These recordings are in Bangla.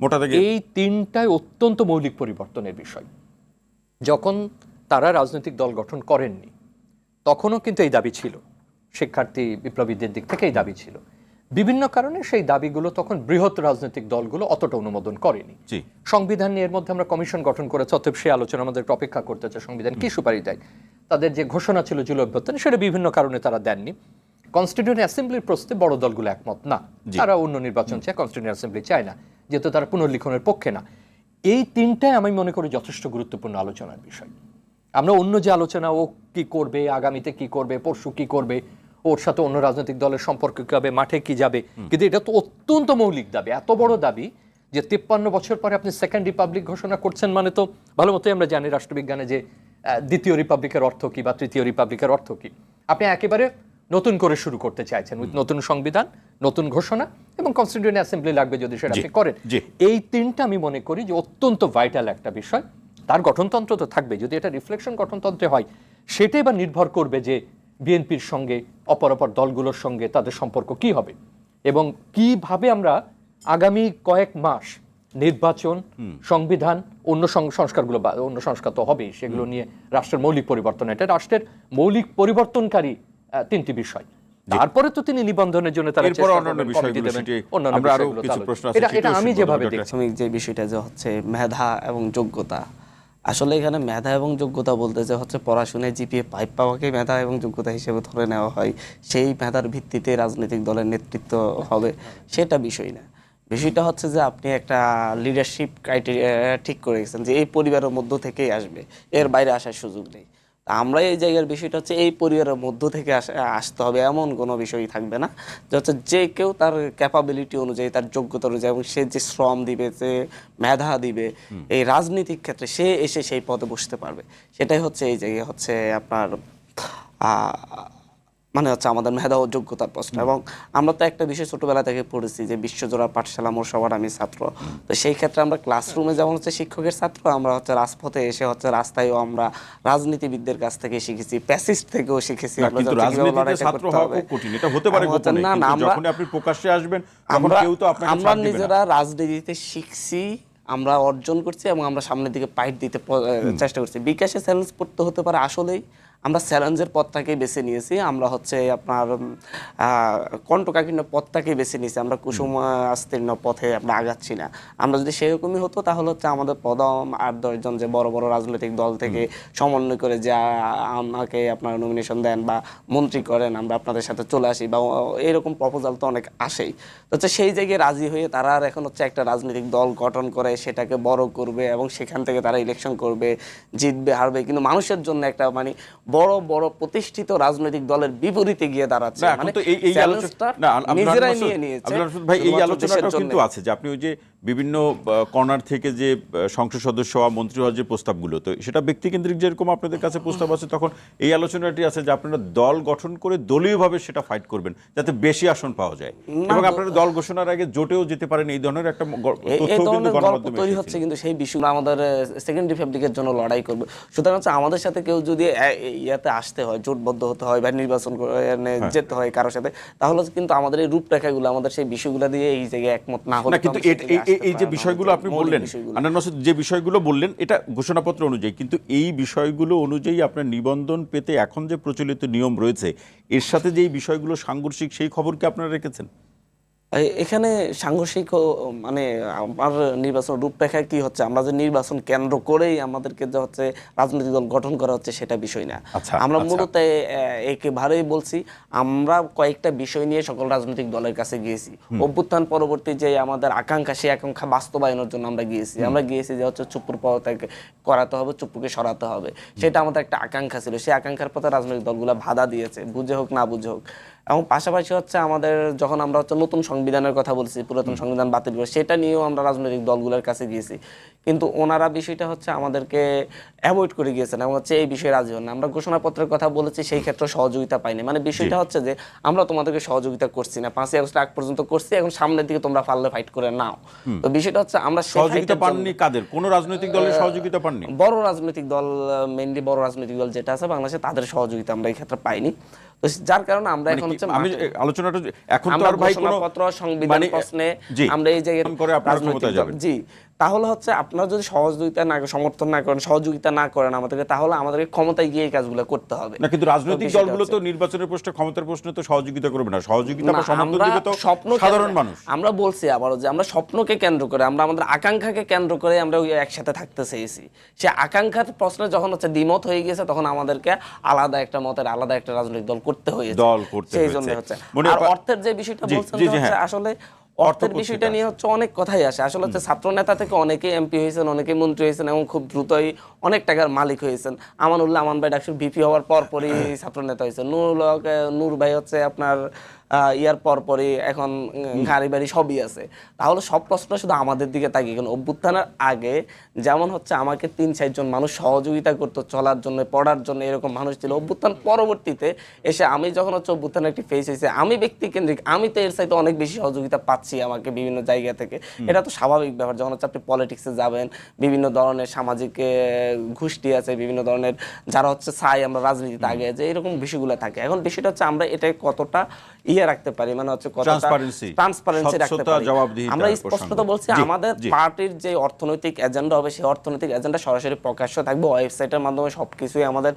মোটা থেকে এই তিনটাই অত্যন্ত মৌলিক পরিবর্তনের বিষয়। যখন তারা রাজনৈতিক দল গঠন করেননি তখনও কিন্তু এই দাবি ছিল। শিক্ষার্থী বিপ্লবীদের দিক থেকে এই দাবি ছিল। বিভিন্ন কারণে সেই দাবিগুলো তখন বৃহৎ রাজনৈতিক দলগুলো অতটা অনুমোদন করেনি। জি। সংবিধান নিয়ে এর মধ্যে আমরা কমিশন গঠন করেছে অতএব সেই আলোচনা আমাদেরকে অপেক্ষা করতে হচ্ছে। সংবিধান কি সুপারিশ দেয়? তাদের যে ঘোষণা ছিল জুল অভ্যর্থনে সেটা বিভিন্ন কারণে তারা দেননি। কনস্টিটিউন্ট অ্যাসেম্বলির প্রস্তে বড় দলগুলো একমত। না তারা অন্য নির্বাচন চায় কনস্টিটিউন্ট অ্যাসেম্বলি চায় না যেহেতু তারা পুনর্লিখনের পক্ষে না। এই তিনটাই আমি মনে করি যথেষ্ট গুরুত্বপূর্ণ আলোচনার বিষয়। আমরা অন্য যে আলোচনা ও কি করবে আগামীতে কি করবে পরশু কি করবে ওর সাথে অন্য রাজনৈতিক দলের সম্পর্ক কি হবে মাঠে কি যাবে কিন্তু এটা তো অত্যন্ত মৌলিক দাবি এত বড় দাবি যে তিপ্পান্ন বছর পরে আপনি সেকেন্ড রিপাবলিক ঘোষণা করছেন মানে তো ভালো মতোই আমরা জানি রাষ্ট্রবিজ্ঞানে যে দ্বিতীয় রিপাবলিকের অর্থ কি বা তৃতীয় রিপাবলিকের অর্থ কি। আপনি একেবারে নতুন করে শুরু করতে চাইছেন উইথ নতুন সংবিধান নতুন ঘোষণা এবং কনস্টিটিউন্ট অ্যাসেম্বলি লাগবে যদি সেটা আপনি করেন। এই তিনটা আমি মনে করি যে অত্যন্ত ভাইটাল একটা বিষয়। তার গঠনতন্ত্র তো থাকবে যদি এটা রিফ্লেকশন গঠনতন্ত্রে হয় সেটাই বা নির্ভর করবে যে বিএনপির সঙ্গে অপর অপর দলগুলোর সঙ্গে তাদের সম্পর্ক কি হবে। এবং কীভাবে আমরা আগামী কয়েক মাস নির্বাচন সংবিধান অন্য সংস্কারগুলো বা অন্য সংস্কার তো হবেই সেগুলো নিয়ে রাষ্ট্রের মৌলিক পরিবর্তন। এটা রাষ্ট্রের মৌলিক পরিবর্তনকারী তিনটি বিষয়। তারপরে তো তিনি নিবন্ধনের জন্য তারা চেষ্টা অন্যান্য বিষয়গুলো অন্যান্য আমরা আরও কিছু প্রশ্ন আছে এটা এটা আমি যেভাবে দেখছি যে বিষয়টা যে হচ্ছে মেধা এবং যোগ্যতা আসলে এখানে মেধা এবং যোগ্যতা বলতে যে হচ্ছে পড়াশোনায় জিপিএ পাইপ পাওয়াকে মেধা এবং যোগ্যতা হিসেবে ধরে নেওয়া হয় সেই মেধার ভিত্তিতে রাজনৈতিক দলের নেতৃত্ব হবে সেটা বিষয় না। বিষয়টা হচ্ছে যে আপনি একটা লিডারশিপ ক্রাইটেরিয়া ঠিক করে গেছেন যে এই পরিবারের মধ্য থেকেই আসবে এর বাইরে আসার সুযোগ নেই। আমরা এই জায়গার বিষয়টা হচ্ছে এই পরিবারের মধ্য থেকে আসতে হবে এমন কোনো বিষয়ই থাকবে না। যে হচ্ছে যে কেউ তার ক্যাপাবিলিটি অনুযায়ী তার যোগ্যতা অনুযায়ী এবং সে যে শ্রম দিবে যে মেধা দিবে এই রাজনৈতিক ক্ষেত্রে সে এসে সেই পদে বসতে পারবে। সেটাই হচ্ছে এই জায়গায় হচ্ছে আপনার মানে হচ্ছে আমাদের মেধা ও যোগ্যতার প্রশ্ন। এবং আমরা তো একটা বিষয় ছোটবেলা থেকে পড়েছি যে বিশ্বজোড়া পাঠশালা মোর সবার আমি ছাত্র। তো সেই ক্ষেত্রে আমরা ক্লাসরুমে যেমন হচ্ছে শিক্ষকের ছাত্র আমরা হচ্ছে রাজপথে এসে হচ্ছে রাস্তায়ও আমরা রাজনীতিবিদদের কাছ থেকে শিখেছি প্যাসিস্ট থেকেও শিখেছি। না, আমরা আপনি প্রকাশ্যে আসবেন আমরা। নিজেরা রাজনীতিতে শিখছি আমরা অর্জন করছি এবং আমরা সামনের দিকে পাইট দিতে চেষ্টা করছি। বিকাশে চ্যালেঞ্জ পড়তে হতে পারে আসলেই। আমরা চ্যালেঞ্জের পথটাকেই বেছে নিয়েছি আমরা হচ্ছে আপনার কণ্ঠকাকীর্ণ পথটাকেই বেছে নিয়েছি আমরা কুসুম আস্তীর্ণ পথে আমরা আগাচ্ছি না। আমরা যদি সেরকমই হতো তাহলে হচ্ছে আমাদের পদম আট দশজন যে বড় বড় রাজনৈতিক দল থেকে সমন্বয় করে যে আমাকে আপনার নমিনেশন দেন বা মন্ত্রী করেন আমরা আপনাদের সাথে চলে আসি বা এরকম প্রপোজাল তো অনেক আসেই। তো হচ্ছে সেই জায়গায় রাজি হয়ে তারা আর এখন হচ্ছে একটা রাজনৈতিক দল গঠন করে সেটাকে বড় করবে এবং সেখান থেকে তারা ইলেকশন করবে জিতবে হারবে। কিন্তু মানুষের জন্য একটা মানে বড় বড় প্রতিষ্ঠিত রাজনৈতিক দলের বিপরীতে গিয়ে দাঁড়াচ্ছে। মানে এই এই আলোচনা নিজেরাই নিয়ে নিয়েছে ভাই এই আলোচনাটা কিন্তু আছে যে আপনি ওই যে বিভিন্ন কর্নার থেকে যে সংসদ সদস্য হওয়া মন্ত্রী হওয়ার যে প্রস্তাবগুলো তো সেটা ব্যক্তিকেন্দ্রিক যেরকম আপনাদের কাছে প্রস্তাব আছে তখন এই আলোচনাটি আছে যে আপনারা দল গঠন করে দলীয়ভাবে সেটা ফাইট করবেন যাতে বেশি আসন পাওয়া যায়। এবং আপনারা দল ঘোষণার আগে জোটেও যেতে পারেন এই ধরনের একটা তৈরি হচ্ছে কিন্তু সেই বিষয়গুলো আমাদের সেকেন্ড রিপাবলিকের জন্য লড়াই করবে। সুতরাং হচ্ছে আমাদের সাথে কেউ যদি ইয়াতে আসতে হয় জোটবদ্ধ হতে হয় বা নির্বাচন করে হ্যাঁ। যেতে হয় কারোর সাথে তাহলে কিন্তু আমাদের এই রূপরেখাগুলো আমাদের সেই বিষয়গুলো দিয়ে এই জায়গায় একমত না হলে কিন্তু এই- যে। বিষয়গুলো আপনি বললেন বিষয়গুলো। আনার মাসুদ যে বিষয়গুলো বললেন এটা ঘোষণাপত্র অনুযায়ী কিন্তু এই বিষয়গুলো অনুযায়ী আপনার নিবন্ধন পেতে এখন যে প্রচলিত নিয়ম রয়েছে এর সাথে যে এই বিষয়গুলো সাংঘর্ষিক সেই খবর কি আপনারা রেখেছেন এখানে সাংঘর্ষিক মানে আমার নির্বাচন রূপরেখা কি হচ্ছে? আমরা যে নির্বাচন কেন্দ্র করেই আমাদেরকে যে হচ্ছে রাজনৈতিক দল গঠন করা হচ্ছে সেটা বিষয় না। আচ্ছা, আমরা আচ্ছা। মূলত একেবারেই বলছি আমরা কয়েকটা বিষয় নিয়ে সকল রাজনৈতিক দলের কাছে গিয়েছি। অভ্যুত্থান পরবর্তী যে আমাদের আকাঙ্ক্ষা সেই আকাঙ্ক্ষা বাস্তবায়নের জন্য আমরা গিয়েছি। আমরা গিয়েছি যে হচ্ছে চুপুর পথে করাতে হবে চুপুকে সরাতে হবে। সেটা আমাদের একটা আকাঙ্ক্ষা ছিল। সেই আকাঙ্ক্ষার পথে রাজনৈতিক দলগুলো বাধা দিয়েছে। বুঝে হোক না বুঝে হোক। এবং পাশাপাশি হচ্ছে আমাদের যখন আমরা হচ্ছে নতুন সংবিধানের কথা বলছি পুরাতন সংবিধান বাতিল করে সেটা নিয়েও আমরা রাজনৈতিক দলগুলোর কাছে গিয়েছি। কিন্তু ওনারা বিষয়টা হচ্ছে আমাদেরকে অ্যাভয়েড করে গিয়েছেন এবং হচ্ছে এই বিষয়ে রাজি হন না। আমরা ঘোষণাপত্রের কথা বলেছি সেই ক্ষেত্রে সহযোগিতা পাইনি। মানে বিষয়টা হচ্ছে যে আমরা তোমাদেরকে সহযোগিতা করছি না। পাঁচই আগস্ট আগ পর্যন্ত করছি এখন সামনের দিকে তোমরা পারলে ফাইট করে নাও। তো বিষয়টা হচ্ছে আমরা সহযোগিতা পাননি কাদের? কোন রাজনৈতিক দলের সহযোগিতা পাননি? বড় রাজনৈতিক দল মেইনলি বড় রাজনৈতিক দল যেটা আছে বাংলাদেশে তাদের সহযোগিতা আমরা এই ক্ষেত্রে পাইনি। তো যার কারণে আমরা মানে এখন হচ্ছে আমি আলোচনাটা এখন তো আর ভাই কোনো পত্র সংবিধান মানে, প্রশ্নে আমরা এই জায়গায় জি। তাহলে হচ্ছে আপনারা যদি সহযোগিতা না সমর্থন না করেন সহযোগিতা না করেন আমাদেরকে তাহলে আমাদেরকে ক্ষমতায় গিয়ে কাজগুলো করতে হবে। না কিন্তু রাজনৈতিক দলগুলো তো নির্বাচনের প্রশ্নে ক্ষমতার প্রশ্নে তো সহযোগিতা করবে না। সহযোগিতা বা সমর্থন দিবে তো স্বপ্ন সাধারণ মানুষ। আমরা বলছি আবারও যে আমরা স্বপ্নকে কেন্দ্র করে আমরা আমাদের আকাঙ্ক্ষাকে কেন্দ্র করে আমরা ওই একসাথে থাকতে চেয়েছি সে আকাঙ্ক্ষার প্রশ্নে যখন হচ্ছে দ্বিমত হয়ে গেছে তখন আমাদেরকে আলাদা একটা মতের আলাদা একটা রাজনৈতিক দল করতে হয়েছে। দল করতে হয়েছে। সেই জন্য হচ্ছে। আর অর্থের যে বিষয়টা বলছেন হ্যাঁ। আসলে অর্থের বিষয়টা নিয়ে হচ্ছে অনেক কথাই আসে। আসলে হচ্ছে ছাত্র নেতা থেকে অনেকেই এমপি হয়েছেন অনেকেই মন্ত্রী হয়েছেন এবং খুব দ্রুতই অনেক টাকার মালিক হয়েছেন। আমানুল্লাহ আমান ভাই ডাকসুর ভিপি হওয়ার পরপরই ছাত্র নেতা হয়েছেন। নুরুল নুর নূর ভাই হচ্ছে আপনার ইয়ার পর পরই এখন গাড়ি বাড়ি সবই আছে। তাহলে সব প্রশ্ন শুধু আমাদের দিকে তাকিয়ে কেন? অভ্যুত্থানের আগে যেমন হচ্ছে আমাকে তিন চারজন মানুষ সহযোগিতা করতো চলার জন্য পড়ার জন্য এরকম মানুষ ছিল। অভ্যুত্থান পরবর্তীতে এসে আমি যখন হচ্ছে অভ্যুত্থানের একটি ফেস হয়েছে আমি ব্যক্তি কেন্দ্রিক আমি তো এর সাথে অনেক বেশি সহযোগিতা পাচ্ছি আমাকে বিভিন্ন জায়গা থেকে। এটা তো স্বাভাবিক ব্যাপার। যখন হচ্ছে আপনি পলিটিক্সে যাবেন বিভিন্ন ধরনের সামাজিক গোষ্ঠী আছে বিভিন্ন ধরনের যারা হচ্ছে চাই আমরা রাজনীতিতে আগে যে এরকম বিষয়গুলো থাকে। এখন বিষয়টা হচ্ছে আমরা এটা কতটা ইয়ে রাখতে পারি মানে হচ্ছে ট্রান্সপারেন্সি রাখতে পারি আমরা। স্পষ্টত বলছি আমাদের পার্টির যে অর্থনৈতিক এজেন্ডা হবে সেই অর্থনৈতিক এজেন্ডা সরাসরি প্রকাশ্য থাকবে ওয়েবসাইটের মাধ্যমে সবকিছুই আমাদের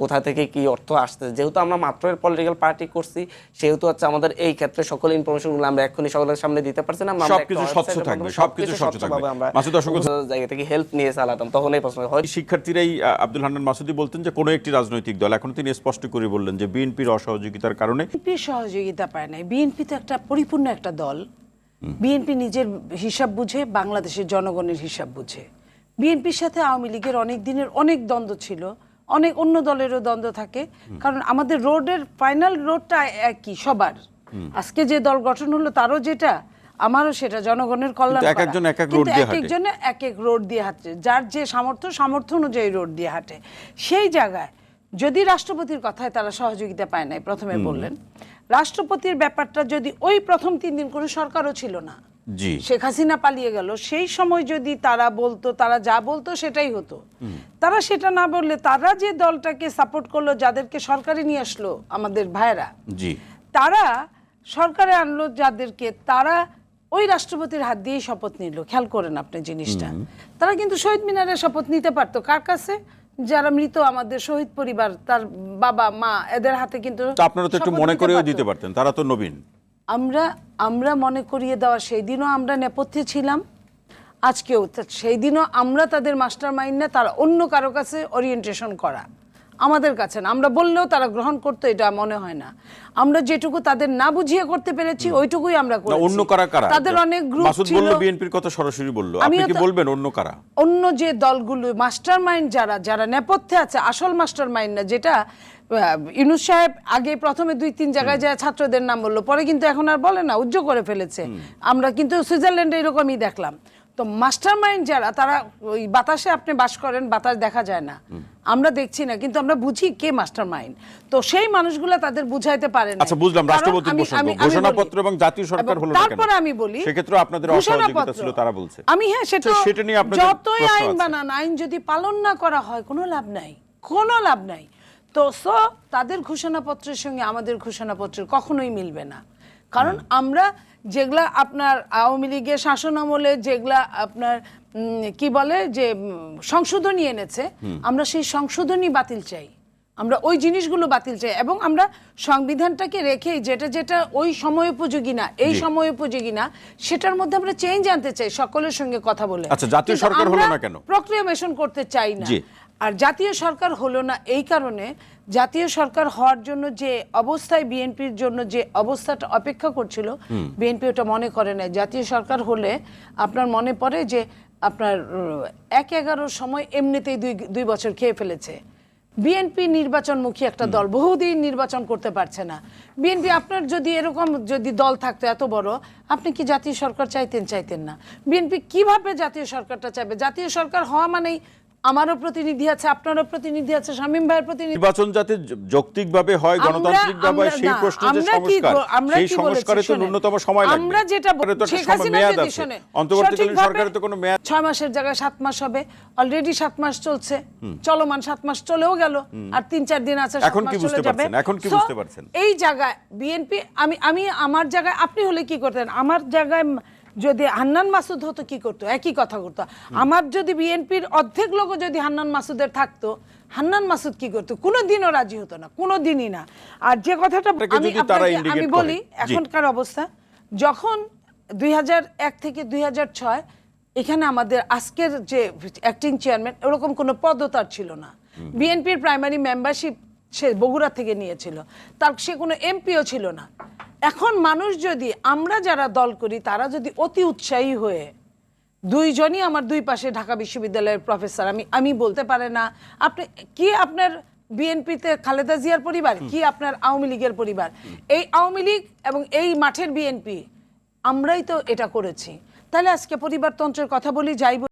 কোথা থেকে কি অর্থ আসছে যেহেতু আমরা মাত্র পলিটিক্যাল পার্টি করছি সেহেতু হচ্ছে আমাদের এই ক্ষেত্রে সকল ইনফরমেশনগুলো আমরা এক্ষুনি সকলের সামনে দিতে পারছি না আমরা সবকিছু স্বচ্ছ থাকবে, সবকিছু স্বচ্ছ থাকবে। আমরা মাসুদ জায়গা থেকে হেল্প নিয়ে চালাতাম তখন এই প্রশ্ন হয় শিক্ষার্থীরাই আব্দুল হান্নান মাসুদি বলতেন যে কোনো একটি রাজনৈতিক দল এখন তিনি স্পষ্ট করে বললেন যে বিএনপির অসহযোগিতার কারণে বিএনপি সহযোগিতা পায় নাই। বিএনপি তো একটা পরিপূর্ণ একটা দল। বিএনপি নিজের হিসাব বুঝে বাংলাদেশের জনগণের হিসাব বুঝে। বিএনপির সাথে আওয়ামী লীগের অনেক দিনের অনেক দ্বন্দ্ব ছিল। অনেক অন্য দলেরও দ্বন্দ্ব থাকে। কারণ আমাদের রোডের ফাইনাল রোডটা একই সবার। আজকে যে দল গঠন হলো তারও যেটা আমারও সেটা জনগণের কল্যাণ এক একজন এক এক রোড দিয়ে হাঁটে। একজনে এক এক রোড দিয়ে হাঁটছে। যার যে সামর্থ্য সামর্থ্য অনুযায়ী রোড দিয়ে হাঁটে। সেই জায়গায় যদি রাষ্ট্রপতির কথায় তারা সহযোগিতা পায় নাই প্রথমে বললেন। রাষ্ট্রপতির ব্যাপারটা যদি ওই প্রথম তিন দিন কোনো সরকারও ছিল না জি। শেখ হাসিনা পালিয়ে গেল সেই সময় যদি তারা বলতো তারা যা বলতো সেটাই হতো। তারা সেটা না বললে তারা যে দলটাকে সাপোর্ট করল যাদেরকে সরকারে নিয়ে আসলো আমাদের ভাইরা জি। তারা সরকারে আনলো যাদেরকে তারা ওই রাষ্ট্রপতির হাত দিয়েই শপথ নিল। খেয়াল করেন আপনি জিনিসটা। তারা কিন্তু শহীদ মিনারে শপথ নিতে পারতো। কার কাছে? যারা মৃত আমাদের শহীদ পরিবার তার বাবা মা এদের হাতে কিন্তু আপনারা তো একটু মনে করিয়ে করেও দিতে পারতেন তারা তো নবীন। আমরা আমরা মনে করিয়ে দেওয়া সেই দিনও আমরা নেপথ্যে ছিলাম। আজকেও সেই দিনও আমরা তাদের মাস্টার মাইন্ড না তারা অন্য কারও কাছে ওরিয়েন্টেশন করা। আমাদের কাছে না। আমরা বললেও তারা গ্রহণ করতো এটা মনে হয় না। আমরা যেটুকু তাদের না বুঝিয়ে করতে পেরেছি ওইটুকুই আমরা না করেছি। অন্য কারা কারা? তাদের অনেক গ্রুপ মাসুদ ছিল। বলল বিএনপির কথা সরাসরি বলল। আপনি কি বলবেন অন্য কারা? অন্য যে দলগুলো মাস্টার মাইন্ড যারা যারা নেপথ্যে আছে আসল মাস্টার মাইন্ড না যেটা ইউনুস সাহেব আগে প্রথমে দুই তিন জায়গায় যায় ছাত্রদের নাম বলল পরে কিন্তু এখন আর বলে না উজ্জ্ব করে ফেলেছে। আমরা কিন্তু সুইজারল্যান্ডে এরকমই দেখলাম। তো মাস্টার মাইন্ড যারা তারা ওই বাতাসে আপনি বাস করেন বাতাস দেখা যায় না। আমরা দেখছি না কিন্তু আমরা বুঝি কে মাস্টার মাইন্ড তো সেই মানুষগুলো তাদের বুঝাইতে পারে না আচ্ছা বুঝলাম বলি। ঘোষণাপত্র এবং জাতীয় সরকার হলো তারপরে আমি বলি সেক্ষেত্রে আপনাদের অসহযোগিতা ছিল তারা বলছে। আমি হ্যাঁ সেটা সেটা নিয়ে আপনাদের যতই আইন বানান আইন যদি পালন না করা হয় কোনো লাভ নাই। কোনো লাভ নাই। তো সো তাদের ঘোষণাপত্রের সঙ্গে আমাদের ঘোষণাপত্রের কখনোই মিলবে না। কারণ আমরা যেগুলা আপনার আওয়ামী লীগের শাসন আমলে যেগুলা আপনার কি বলে যে সংশোধনী এনেছে আমরা সেই সংশোধনী বাতিল চাই। আমরা ওই জিনিসগুলো বাতিল চাই এবং আমরা সংবিধানটাকে রেখেই যেটা যেটা ওই সময় উপযোগী না এই সময় উপযোগী না সেটার মধ্যে আমরা চেঞ্জ আনতে চাই সকলের সঙ্গে কথা বলে। আচ্ছা, জাতীয় সরকার হলো না কেন? প্রক্রিয়ামেশন করতে চাই না। আর জাতীয় সরকার হলো না এই কারণে জাতীয় সরকার হওয়ার জন্য যে অবস্থায় বিএনপির জন্য যে অবস্থাটা অপেক্ষা করছিল বিএনপি ওটা মনে করে না জাতীয় সরকার হলে আপনার মনে পড়ে যে আপনার এক এগারোর সময় এমনিতেই দুই দুই বছর খেয়ে ফেলেছে। বিএনপি নির্বাচনমুখী একটা দল বহুদিন নির্বাচন করতে পারছে না। বিএনপি আপনার যদি এরকম যদি দল থাকতো এত বড় আপনি কি জাতীয় সরকার চাইতেন চাইতেন না। বিএনপি কীভাবে জাতীয় সরকারটা চাইবে? জাতীয় সরকার হওয়া মানেই আমারও প্রতিনিধি আছে আপনারও প্রতিনিধি আছে শামীম ভাইয়ের প্রতিনিধি। নির্বাচন যাতে যৌক্তিকভাবে হয় আমরা- গণতান্ত্রিক ভাবে আমরা- সেই প্রশ্নে যে সংস্কার সেই সংস্কারে তো ন্যূনতম সময় লাগবে। আমরা যেটা শেখ মেয়াদ আছে। অন্তর্বর্তীকালীন সরকারের তো কোনো মেয়াদ ছয় মাসের জায়গায় সাত মাস হবে। অলরেডি সাত মাস চলছে। চলমান সাত মাস চলেও গেল। আর তিন চার দিন আছে এখন কি বুঝতে। পারছেন? এখন কি বুঝতে পারছেন? এই জায়গায় বিএনপি আমি আমি আমার জায়গায় আপনি হলে কি করতেন? আমার জায়গায় যদি হান্নান মাসুদ হতো কি করতো? একই কথা করতো। আমার যদি বিএনপির অর্ধেক লোকও যদি হান্নান মাসুদের থাকতো হান্নান মাসুদ কি করতো? কোনো দিনও রাজি হতো না কোনো দিনই না। আর যে কথাটা আমি আমি বলি এখনকার অবস্থা যখন দুই হাজার এক থেকে দুই হাজার ছয় এখানে আমাদের আজকের যে অ্যাক্টিং চেয়ারম্যান ওরকম কোনো পদও তার ছিল না। বিএনপির প্রাইমারি মেম্বারশিপ সে বগুড়া থেকে নিয়েছিল। তার সে কোনো এমপিও ছিল না। এখন মানুষ যদি আমরা যারা দল করি তারা যদি অতি উৎসাহী হয়ে দুইজনই আমার দুই পাশে ঢাকা বিশ্ববিদ্যালয়ের প্রফেসর আমি আমি বলতে পারে না। আপনি কি আপনার বিএনপিতে খালেদা জিয়ার পরিবার? কি আপনার আওয়ামী লীগের পরিবার? এই আওয়ামী লীগ এবং এই মাঠের বিএনপি আমরাই তো এটা করেছি। তাহলে আজকে পরিবারতন্ত্রের কথা বলি যাই বলি,